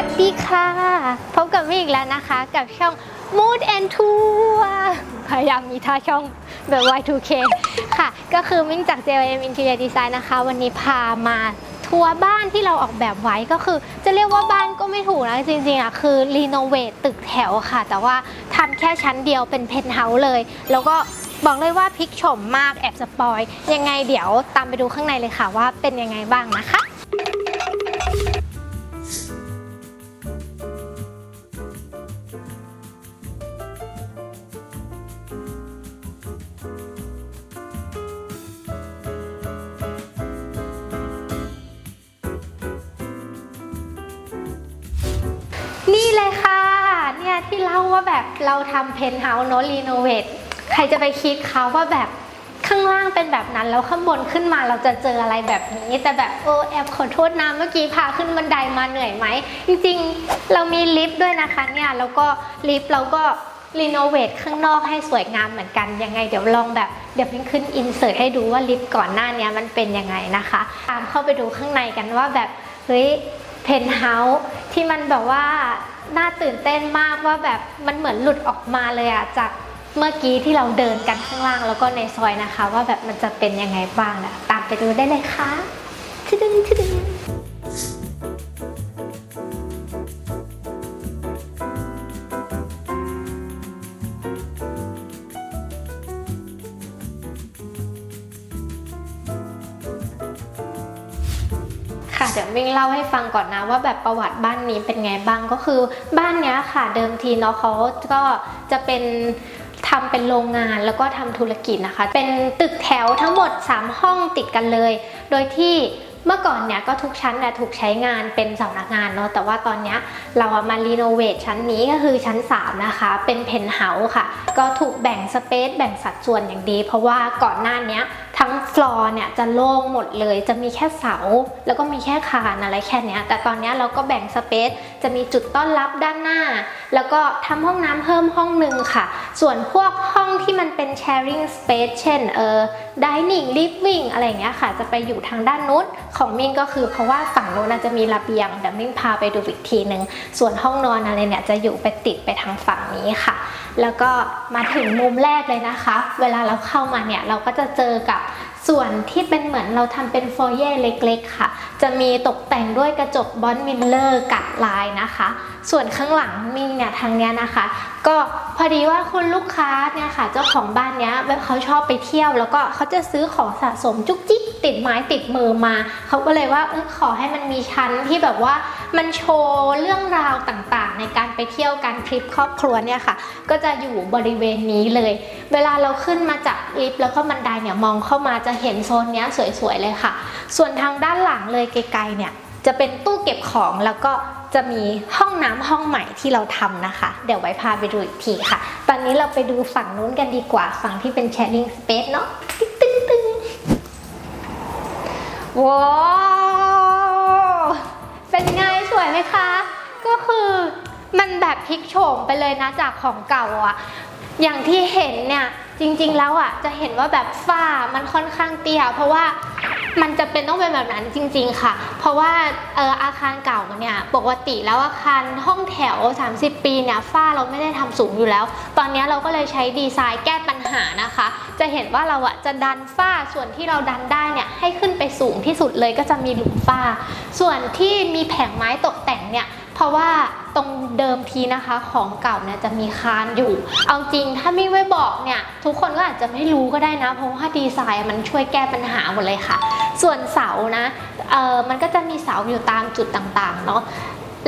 วัสดีค่ะ พบกับมี่อีกแล้วนะคะกับช่อง Mood and Tour พยายามมีท่าช่องแบบ Y2K ค่ะ ก็คือมิ่งจาก JYM Interior Design นะคะ วันนี้พามาทัวร์บ้านที่เราออกแบบไว้ก็คือ จะเรียกว่าบ้านก็ไม่ถูกนะจริงๆอะคือรีโนเวทตึกแถวค่ะ แต่ว่าทำแค่ชั้นเดียวเป็นเพนท์เฮาส์เลย แล้วก็บอกเลยว่าพลิกโฉมมากแอบสปอย ยังไงเดี๋ยวตามไปดูข้างในเลยค่ะว่าเป็นยังไงบ้างนะคะ เลยค่ะ เนี่ยที่เล่าว่าแบบเราทำเพนท์เฮาส์เนรีโนเวทใครจะไปคิดเขาว่าแบบข้างล่างเป็นแบบนั้นแล้วข้างบนขึ้นมาเราจะเจออะไรแบบนี้ แต่แบบเออแอบขอโทษนะเมื่อกี้พาขึ้นบันไดมาเหนื่อยไหม จริงๆ เรามีลิฟต์ด้วยนะคะเนี่ยแล้วก็ลิฟต์เราก็รีโนเวทข้างนอกให้สวยงามเหมือนกันยังไง เดี๋ยวลองแบบเดี๋ยวพิงขึ้นอินเสิร์ตให้ดูว่าลิฟต์ก่อนหน้านี้มันเป็นยังไงนะคะ ตามเข้าไปดูข้างในกันว่าแบบเฮ้ยเพนท์เฮาส์ที่มันแบบว่า น่าตื่นเต้นมากว่าแบบมันเหมือนหลุดออกมาเลยอะจากเมื่อกี้ที่เราเดินกันข้างล่างแล้วก็ในซอยนะคะ ว่าแบบมันจะเป็นยังไงบ้างนะตามไปดูได้เลยค่ะชดึงชดึง ดี๋ยวมิ่งเล่าให้ฟังก่อนนะว่าแบบประวัติบ้านนี้เป็นไงบ้างก็คือ บ้านเนี้ยค่ะเดิมทีเนาะเขาก็จะเป็นทำเป็นโรงงานแล้วก็ทำธุรกิจนะคะ เป็นตึกแถวทั้งหมด 3 ห้องติดกันเลย โดยที่เมื่อก่อนเนี่ยก็ทุกชั้นน่ะถูกใช้งานเป็นสำนักงานเนาะแต่ว่าตอนเนี้ยเรามารีโนเวทชั้นนี้ก็คือชั้น 3 นะคะ เป็นเพนท์เฮาส์ค่ะ ก็ถูกแบ่งสเปซแบ่งสัดส่วนอย่างดี เพราะว่าก่อนหน้านี้ ทั้งฟลอร์เนี่ยจะโล่งหมดเลย จะมีแค่เสา แล้วก็มีแค่คานอะไรแค่นี้แต่ตอนนี้เราก็แบ่งสเปซจะมีจุดต้อนรับด้านหน้า แล้วก็ทำห้องน้ำเพิ่มห้องหนึ่งค่ะ ส่วนพวกห้องที่มันเป็น sharing space เช่นเออ dining living อะไรเงี้ยค่ะ จะไปอยู่ทางด้านนู้นของมิงก็คือเพราะว่าฝั่งนู้นจะมีระเบียงเดี๋ยวมิงพาไปดูอีกทีหนึ่งส่วนห้องนอนอะไรเนี่ยจะอยู่ไปติดไปทางฝั่งนี้ค่ะ แล้วก็มาถึงมุมแรกเลยนะคะ เวลาเราเข้ามาเนี่ยเราก็จะเจอกับส่วนที่เป็นเหมือนเราทำเป็นฟอยเย่เล็กๆค่ะ จะมีตกแต่งด้วยกระจกบอนมิลเลอร์กัดลายนะคะ ส่วนข้างหลังมิงเนี่ยทางเนี้ยนะคะ ก็พอดีว่าคุณลูกค้าเนี่ยค่ะ เจ้าของบ้านเนี้ยแบบเขาชอบไปเที่ยว แล้วก็เขาจะซื้อของสะสมจุกจิกติดไม้ติดมือมา เขาก็เลยว่าเออขอให้มันมีชั้นที่แบบว่ามันโชว์เรื่องราวต่างๆ ในการไปเที่ยวการทริปครอบครัวเนี่ยค่ะ ก็จะอยู่บริเวณนี้เลย เวลาเราขึ้นมาจากลิฟต์แล้วก็บันไดเนี่ยมองเข้ามาจะเห็นโซนเนี้ยสวยๆเลยค่ะ ส่วนทางด้านหลังเลยไกลๆเนี่ยจะเป็นตู้เก็บของแล้วก็จะมีห้องน้ำห้องใหม่ที่เราทำนะคะ เดี๋ยวไว้พาไปดูอีกทีค่ะ ตอนนี้เราไปดูฝั่งนู้นกันดีกว่าฝั่งที่เป็น sharing space เนาะตึ้งตึ้งตึ้งว้าวเป็นไงสวยไหมคะ ก็คือมันแบบพลิกโฉมไปเลยนะจากของเก่าอะ อย่างที่เห็นเนี่ยจริงๆแล้วอะจะเห็นว่าแบบฝ้ามันค่อนข้างเตี้ยเพราะว่ามันจะเป็นต้องเป็นแบบนั้นจริง ๆ ค่ะ เพราะว่าเอออาคารเก่าเนี่ยปกติแล้วอาคารห้องแถว 30 ปีเนี่ยฝ้าเราไม่ได้ทำสูงอยู่แล้ว ตอนนี้เราก็เลยใช้ดีไซน์แก้ปัญหานะคะ จะเห็นว่าเราอะจะดันฝ้าส่วนที่เราดันได้เนี่ยให้ขึ้นไปสูงที่สุดเลยก็จะมีหลุมฝ้า ส่วนที่มีแผงไม้ตกแต่งเนี่ยเพราะว่า ตรงเดิมทีนะคะ ของเก่าเนี่ยจะมีคานอยู่ เอาจริงถ้าไม่ไว้บอกเนี่ยทุกคนก็อาจจะไม่รู้ก็ได้นะ เพราะว่าดีไซน์มันช่วยแก้ปัญหาหมดเลยค่ะ ส่วนเสานะเออมันก็จะมีเสาอยู่ตามจุดต่างๆเนาะ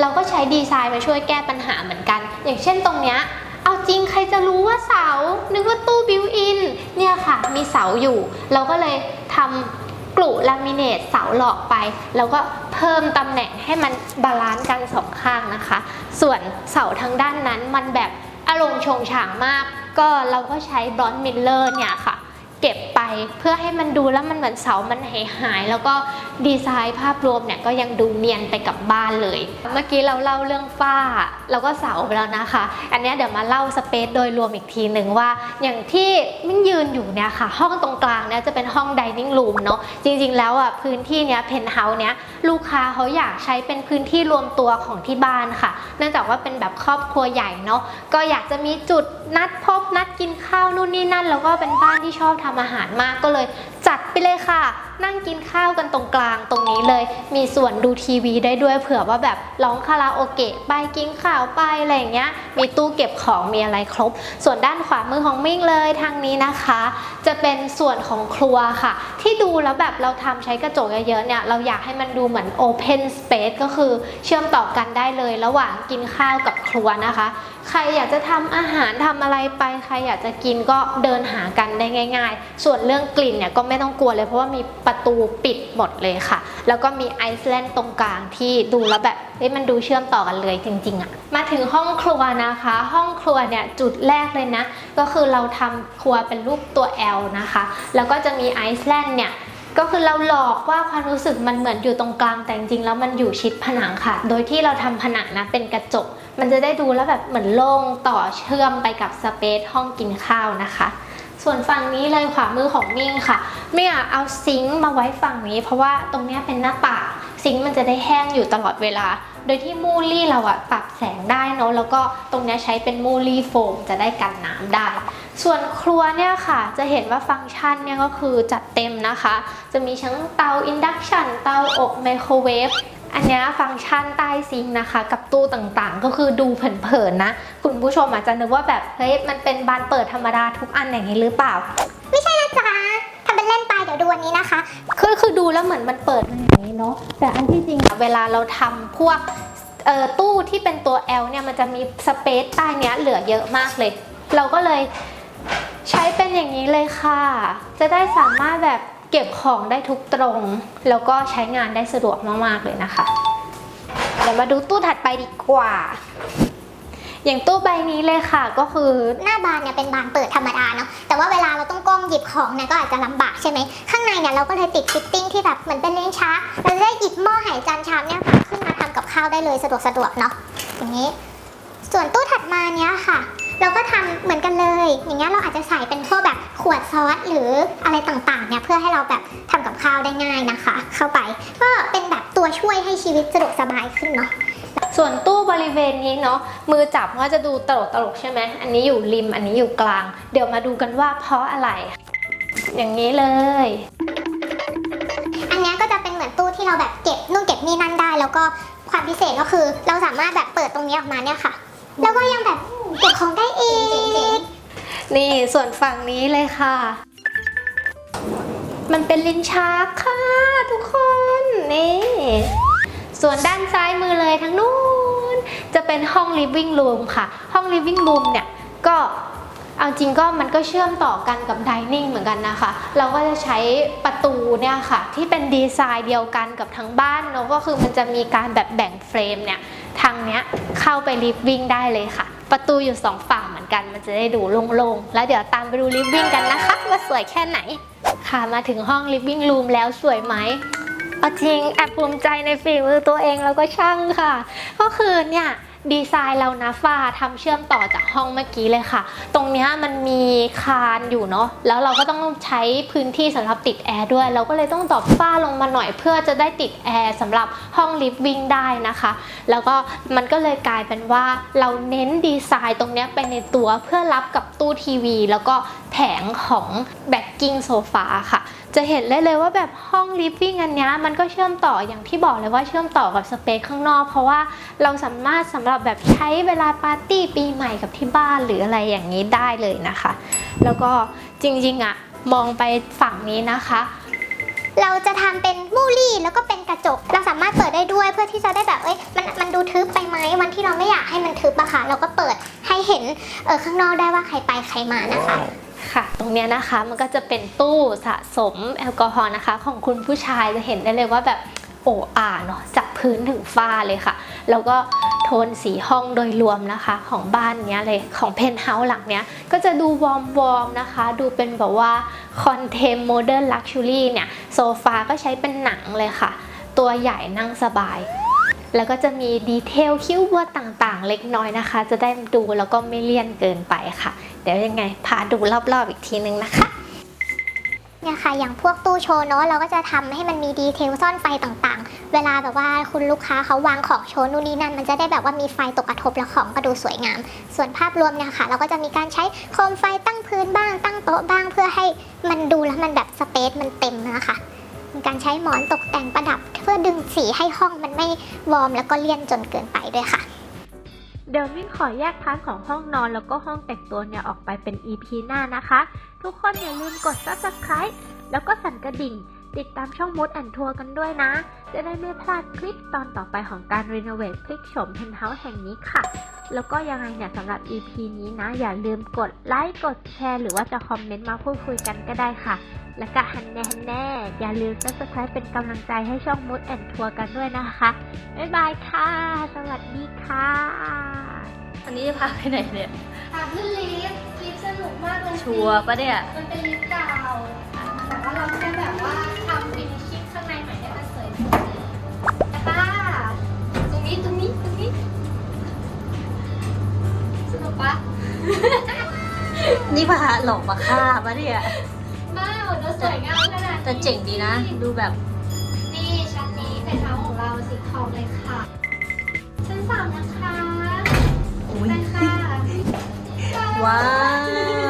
เราก็ใช้ดีไซน์มาช่วยแก้ปัญหาเหมือนกัน อย่างเช่นตรงเนี้ยเอาจริงใครจะรู้ว่าเสา นึกว่าตู้บิวอินเนี่ยค่ะ มีเสาอยู่ เราก็เลยทำ กลุลามิเนตเสาหลอกไป แล้วก็เพิ่มตำแหน่งให้มันบาลานซ์กันสองข้างนะคะ ส่วนเสาทางด้านนั้นมันแบบอารมณ์ชงฉางมาก ก็เราก็ใช้บรอนมิลเลอร์เนี่ยค่ะ เก็บไปเพื่อให้มันดูแล้วมันเหมือนเสามันหายหายแล้วก็ ดีไซน์ภาพรวมเนี่ยก็ยังดูเนียนไปกับบ้านเลย เมื่อกี้เราเล่าเรื่องฝ้าแล้วก็เสาไปแล้วนะคะ อันนี้เดี๋ยวมาเล่าสเปซโดยรวมอีกทีหนึ่งว่า อย่างที่มิ้นยืนอยู่เนี่ยค่ะ ห้องตรงกลางเนี่ยจะเป็นห้องดิเนิ่งรูมเนาะจริงๆแล้วอะพื้นที่เนี้ยเพนท์เฮาส์เนี้ยลูกค้าเขาอยากใช้เป็นพื้นที่รวมตัวของที่บ้านค่ะ เนื่องจากว่าเป็นแบบครอบครัวใหญ่เนาะก็อยากจะมีจุดนัดพบนัดกินข้าวนู่นนี่นั่น แล้วก็เป็นบ้านที่ชอบทำอาหารมากก็เลยจัดไปเลยค่ะ นั่งกินข้าวกันตรงกลางตรงนี้เลย มีส่วนดูทีวีได้ด้วยเผื่อว่าแบบร้องคาราโอเกะไปกินข้าวไปอะไรอย่างเงี้ย มีตู้เก็บของมีอะไรครบ ส่วนด้านขวามือของมิ่งเลยทางนี้นะคะ จะเป็นส่วนของครัวค่ะ ที่ดูแล้วแบบเราทำใช้กระจกเยอะๆเนี่ยเราอยากให้มันดูเหมือน Open Space ก็คือเชื่อมต่อกันได้เลยระหว่างกินข้าวกับครัวนะคะ ใครอยากจะทำอาหารทำอะไรไป ใครอยากจะกินก็เดินหากันได้ง่าย ๆ ส่วนเรื่องกลิ่นเนี่ยก็ไม่ต้องกลัวเลย เพราะว่ามีประตูปิดหมดเลยค่ะ แล้วก็มีไอซ์แลนด์ตรงกลางที่ดูแล้วแบบเฮ้ยมันดูเชื่อมต่อกันเลยจริงๆอะมาถึงห้องครัวนะคะ ห้องครัวเนี่ยจุดแรกเลยนะ ก็คือเราทำครัวเป็นรูปตัว L นะคะ แล้วก็จะมีไอซ์แลนด์เนี่ย ก็คือเราหลอกว่าความรู้สึกมันเหมือนอยู่ตรงกลางแต่จริงๆแล้วมันอยู่ชิดผนังค่ะ โดยที่เราทำผนังนะเป็นกระจก มันจะได้ดูแล้วแบบเหมือนโล่งต่อเชื่อมไปกับสเปซห้องกินข้าวนะคะส่วนฝั่งนี้เลยขวามือของมิ่งค่ะมิ่งเอาซิงค์มาไว้ฝั่งนี้ เพราะว่าตรงนี้เป็นหน้าต่างซิงค์มันจะได้แห้งอยู่ตลอดเวลา โดยที่มูลี่เราอะปรับแสงได้เนอะแล้วก็ตรงนี้ใช้เป็นมูลลี่โฟมจะได้กันน้ำได้ ส่วนครัวเนี่ยค่ะจะเห็นว่าฟังก์ชันเนี่ยก็คือจัดเต็มนะคะ จะมีทั้งเตาอินดักชันเตาอบไมโครเวฟอันเนี้ยฟังก์ชันใต้ซิงค์นะคะ กับตู้ต่างๆ ก็คือดูเผินๆนะ คุณผู้ชมอาจจะนึกว่าแบบเฮ้ยมันเป็นบานเปิดธรรมดาทุกอันอย่างนี้หรือเปล่า ไม่ใช่นะจ๊ะทำเป็นเล่นไปเดี๋ยวดูอันนี้นะคะคือคือดูแล้วเหมือนมันเปิดมันอย่างนี้เนาะแต่อันที่จริงอะเวลาเราทำพวกเอ่อตู้ที่เป็นตัว L เนี่ยมันจะมีสเปซใต้เนี้ยเหลือเยอะมากเลย เราก็เลย ใช้เป็นอย่างนี้เลยค่ะ จะได้สามารถแบบเก็บของได้ทุกตรง แล้วก็ใช้งานได้สะดวกมาก ๆ เลยนะคะ เดี๋ยวมาดูตู้ถัดไปดีกว่า อย่างตู้ใบนี้เลยค่ะก็คือหน้าบานเนี่ยเป็นบานเปิดธรรมดาเนาะแต่ว่าเวลาเราต้องก้มหยิบของเนี่ยก็อาจจะลำบากใช่ไหม ข้างในเนี่ยเราก็เลยติดฟิตติ้งที่แบบเหมือนเป็นเลนช้าเราจะได้หยิบหม้อไหจานชามเนี่ยค่ะขึ้นมาทำกับข้าวได้เลยสะดวกสะดวกเนาะอย่างนี้ ส่วนตู้ถัดมาเนี้ยค่ะ เราก็ทำเหมือนกันเลย อย่างเงี้ยเราอาจจะใส่เป็นพวกแบบขวดซอสหรืออะไรต่างๆเนี่ยเพื่อให้เราแบบทำกับข้าวได้ง่ายนะคะ เข้าไปก็เป็นแบบตัวช่วยให้ชีวิตสะดวกสบายขึ้นเนาะส่วนตู้บริเวณนี้เนาะมือจับก็จะดูตลกตลกๆใช่ไหมอันนี้อยู่ริมอันนี้อยู่กลาง เดี๋ยวมาดูกันว่าเพราะอะไร อย่างนี้เลย อันเนี้ยก็จะเป็นเหมือนตู้ที่เราแบบเก็บนู่นเก็บนี่นั่นได้ แล้วก็ความพิเศษก็คือเราสามารถแบบเปิดตรงนี้ออกมาเนี่ยค่ะ แล้วก็ยังแบบเก็บของได้อีก นี่ส่วนฝั่งนี้เลยค่ะ มันเป็นลิ้นชักค่ะ ทุกคน นี่ ส่วนด้านซ้ายมือเลยทางนู้น จะเป็นห้อง living room ค่ะ ห้อง living room เนี่ย ก็เอาจริงก็มันก็เชื่อมต่อกันกับ dining เหมือนกันนะคะ เราก็จะใช้ประตูเนี่ยค่ะ ที่เป็นดีไซน์เดียวกันกับทั้งบ้านเนาะก็คือมันจะมีการแบบแบ่งเฟรมเนี่ย ทางเนี้ยเข้าไป living ได้เลยค่ะ ประตูอยู่สองฝั่งเกันมันจะได้ดูโล่งๆ แล้วเดี๋ยวตามไปดูลิฟวิ่งกันนะคะว่าสวยแค่ไหน ค่ะมาถึงห้องลิฟวิ่งรูมแล้วสวยไหมเอาจริงแอบภูมิใจในฝีมือตัวเองแล้วก็ช่างค่ะ ก็คือเนี่ย ดีไซน์เรานะฝ้าทำเชื่อมต่อจากห้องเมื่อกี้เลยค่ะ ตรงนี้มันมีคานอยู่เนาะแล้วเราก็ต้องใช้พื้นที่สำหรับติดแอร์ด้วย เราก็เลยต้องตอบฝ้าลงมาหน่อยเพื่อจะได้ติดแอร์สำหรับห้องลิฟวิ่งได้นะคะ แล้วก็มันก็เลยกลายเป็นว่าเราเน้นดีไซน์ตรงนี้ไปในตัวเพื่อรับกับตู้ทีวี แล้วก็ แผงของแบ็กกิ้งโซฟาค่ะ จะเห็นได้เลยว่าแบบห้องลิฟวิ่งอันเนี้ยมันก็เชื่อมต่ออย่างที่บอกเลยว่าเชื่อมต่อกับสเปซข้างนอก เพราะว่าเราสามารถสำหรับแบบใช้เวลาปาร์ตี้ปีใหม่กับที่บ้านหรืออะไรอย่างนี้ได้เลยนะคะ แล้วก็จริงๆอะมองไปฝั่งนี้นะคะ เราจะทำเป็นมูลี่แล้วก็เป็นกระจก เราสามารถเปิดได้ด้วยเพื่อที่จะได้แบบเอ้ยมันมันดูทึบไปไหมวันที่เราไม่อยากให้มันทึบอะค่ะเราก็เปิดให้เห็นเออข้างนอกได้ว่าใครไปใครมานะคะ ค่ะ ตรงเนี้ยนะคะมันก็จะเป็นตู้สะสมแอลกอฮอล์นะคะ ของคุณผู้ชายจะเห็นได้เลยว่าแบบโอ้อาเนาะจากพื้นถึงฝ้าเลยค่ะ แล้วก็โทนสีห้องโดยรวมนะคะ ของบ้านเนี้ยเลยของเพนท์เฮาส์หลังเนี้ย ก็จะดูวอร์มวอมๆนะคะ ดูเป็นแบบว่าคอนเทมโมเดิร์นลักชัวรี่เนี่ย โซฟาก็ใช้เป็นหนังเลยค่ะ ตัวใหญ่นั่งสบาย แล้วก็จะมีดีเทลคิ้วบัวต่างๆ เล็กน้อยนะคะ จะได้ดูแล้วก็ไม่เลี่ยนเกินไปค่ะ เดี๋ยวยังไงพาดูรอบๆอีกทีนึงนะคะเนี่ยค่ะอย่างพวกตู้โชว์เนาะเราก็จะทำให้มันมีดีเทลซ่อนไฟต่างๆ เวลาแบบว่าคุณลูกค้าเขาวางของโชว์นู่นนี่นั่น มันจะได้แบบว่ามีไฟตกกระทบแล้วของก็ดูสวยงาม ส่วนภาพรวมเนี่ยค่ะ เราก็จะมีการใช้โคมไฟตั้งพื้นบ้างตั้งโต๊ะบ้างเพื่อให้มันดูแล้วมันแบบสเปซมันเต็มนะคะมีการใช้หมอนตกแต่งประดับ เพื่อดึงสีให้ห้องมันไม่วอร์มแล้วก็เลี่ยนจนเกินไปด้วยค่ะ เดี๋ยวมิ้นขอแยกพาร์ทของห้องนอนแล้วก็ห้องแต่งตัวเนี่ยออกไปเป็น EP หน้านะคะ ทุกคนอย่าลืมกด subscribe แล้วก็สั่นกระดิ่ง ติดตามช่องมดแอนทัวร์กันด้วยนะ จะได้ไม่พลาดคลิปตอนต่อไปของการรีโนเวทพลิกโฉมเพนท์เฮาส์แห่งนี้ค่ะ แล้วก็ยังไงเนี่ยสำหรับ EP นี้นะ อย่าลืมกดไลค์กดแชร์หรือว่าจะคอมเมนต์มาพูดคุยกันก็ได้ค่ะ แล้วก็ฮันแน่ฮันแน่ อย่าลืม subscribe เป็นกำลังใจให้ช่องมูดแอนทัวร์กันด้วยนะคะ บ๊ายบายค่ะ สวัสดีค่ะ อันนี้จะพาไปไหนเนี่ยอะขึ้นลิฟต์ลิฟต์สนุกมากเลยชัวร์ปะเนี่ย มันเป็นลิฟต์เก่าแต่ว่าเราแค่แบบว่าทำฟินิชชิ่งข้างในใหม่ให้มันสวยขึ้นป้าตรงนี้ตรงนี้ตรงนี้ สนุกปะ นี่พาหลอกมาฆ่าปะเนี่ย บ้าจะสวยงามขนาดนี้แต่เจ๋งดีนะ ดูแบบนี่ชั้นนี้เป็นเท้าของเราสีทองเลยค่ะชั้นสามนะคะอุ้ยไปค่ะ ว้าว